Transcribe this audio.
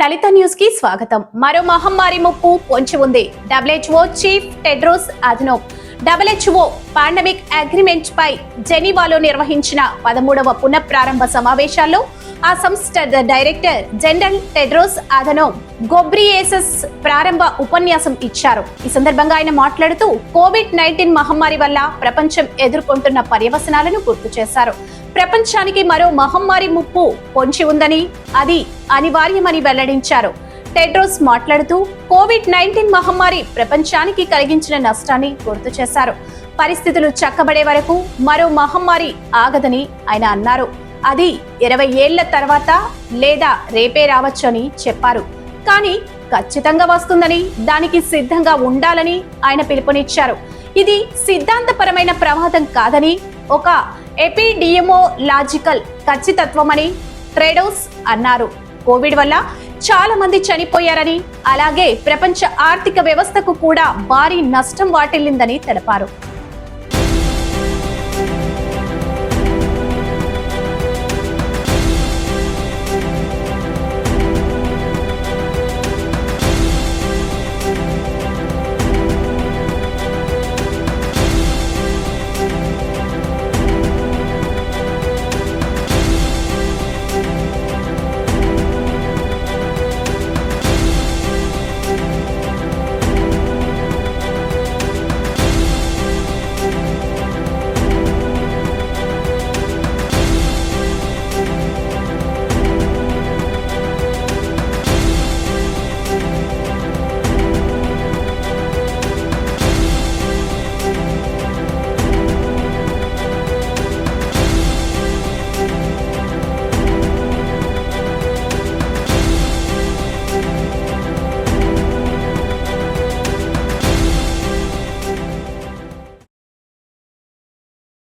లలిత న్యూస్కి స్వాగతం. మరో మహమ్మారి ముప్పు పొంచి ఉంది. WHO chief Tedros Adhanom. WHO pandemic agreement పై జెనీవాలో నిర్వహించిన పదమూడవ పునఃప్రారంభ సమావేశాల్లో ఆ సంస్థ director general Tedros Adhanom Ghebreyesus ప్రారంభ ఉపన్యాసం ఇచ్చారు. ఈ సందర్భంగా ఆయన మాట్లాడుతూ కోవిడ్ నైన్టీన్ మహమ్మారి వల్ల ప్రపంచం ఎదుర్కొంటున్న పర్యవసనాలను గుర్తు చేశారు. ప్రపంచానికి మరో మహమ్మారి ముప్పు పొంచి ఉందని అది అనివార్యమని వెల్లడించారు. టెడ్రోస్ మాట్లాడుతూ కోవిడ్ నైన్టీన్ మహమ్మారి ప్రపంచానికి కలిగించిన నష్టాన్ని గుర్తు చేశారు. పరిస్థితులు చక్కబడే వరకు మరో మహమ్మారి ఆగదని ఆయన అన్నారు. అది ఇరవై ఏళ్ళ తర్వాత లేదా రేపే రావచ్చని చెప్పారు. కానీ ఖచ్చితంగా వస్తుందని దానికి సిద్ధంగా ఉండాలని ఆయన పిలుపునిచ్చారు. ఇది సిద్ధాంతపరమైన ప్రమాదం కాదని ఒక ఎపిడియమోలాజికల్ ఖచ్చితత్వమని ట్రేడోస్ అన్నారు. కోవిడ్ వల్ల చాలా మంది చనిపోయారని అలాగే ప్రపంచ ఆర్థిక వ్యవస్థకు కూడా భారీ నష్టం వాటిల్లిందని తెలిపారు.